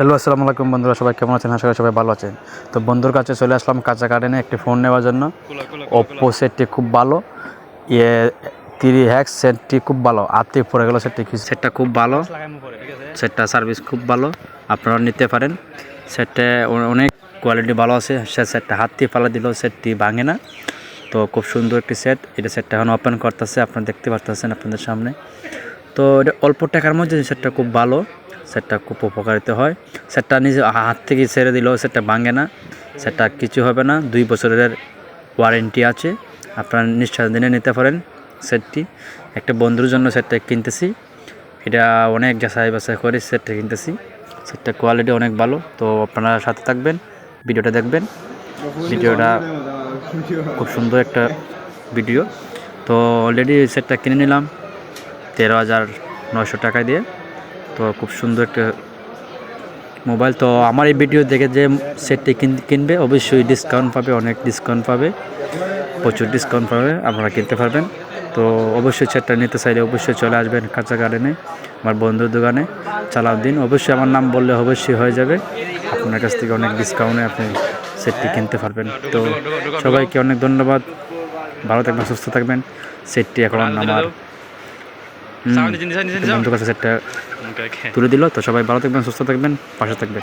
Hello, আসসালামু আলাইকুম বন্ধুরা, সবাই কেমন আছেন? আশা করি সবাই ভালো আছেন। তো বন্ধুর কাছে চলে আসলাম কাঁচা গার্ডেনে একটি ফোন নেওয়ার জন্য। ওপ্পো সেটটি খুব ভালো। ইয়ে তিরি হ্যাক্স সেটটি খুব ভালো। আত্মি পড়ে গেল সেটটি সেটটা খুব ভালো। সেটটা সার্ভিস খুব ভালো। আপনারা নিতে পারেন। সেটটা অনেক কোয়ালিটি ভালো আছে। সে সেটটা হাত দিয়ে পালা দিলেও সেটটি ভাঙে না। তো খুব সুন্দর একটি সেট এটা সেটটা এখন ওপেন করতেছে। আপনারা দেখতে পারতেছেন আপনাদের সামনে। তো এটা অল্প টাকার মধ্যে সেটটা খুব ভালো, সেটটা খুব উপকারিত হয়। সেটটা নিজে হাত থেকে ছেড়ে দিলেও সেটটা ভাঙে না। সেটটা কিছু হবে না, দুই বছরের ওয়ারেন্টি আছে। আপনারা নিশ্চয় দিনে নিতে পারেন সেটটি। একটা বন্ধুর জন্য সেটটা কিনতেছি। এটা অনেক যাচাই বাছাই করে সেটটা কিনতেছি। সেটটা কোয়ালিটি অনেক ভালো। তো আপনারা সাথে থাকবেন, ভিডিওটা দেখবেন। ভিডিওটা খুব সুন্দর একটা ভিডিও। তো অলরেডি সেটটা কিনে নিলাম। তেরো হাজার নশো টাকা দিয়ে। তো খুব সুন্দর একটা মোবাইল। তো আমার এই ভিডিও দেখে যে সেটটি কিন- কিনবে, অবশ্যই ডিসকাউন্ট পাবে, অনেক ডিসকাউন্ট পাবে, প্রচুর ডিসকাউন্ট পাবে, আপনারা কিনতে পারবেন। তো অবশ্যই সেটটা নিতে চাইলে অবশ্যই চলে আসবেন কাঁচা গার্ডেনে আমার বন্ধুর দোকানে চালাও দিন অবশ্যই আমার নাম বললে অবশ্যই হয়ে যাবে। আপনার কাছ থেকে অনেক ডিসকাউন্টে আপনি সেটটি কিনতে পারবেন। তো সবাইকে অনেক ধন্যবাদ। ভালো থাকবেন, সুস্থ থাকবেন। সেটটি এখন আমার কাছে তুলে দিল তো সবাই ভালো থাকবেন সুস্থ থাকবেন পাশে থাকবেন।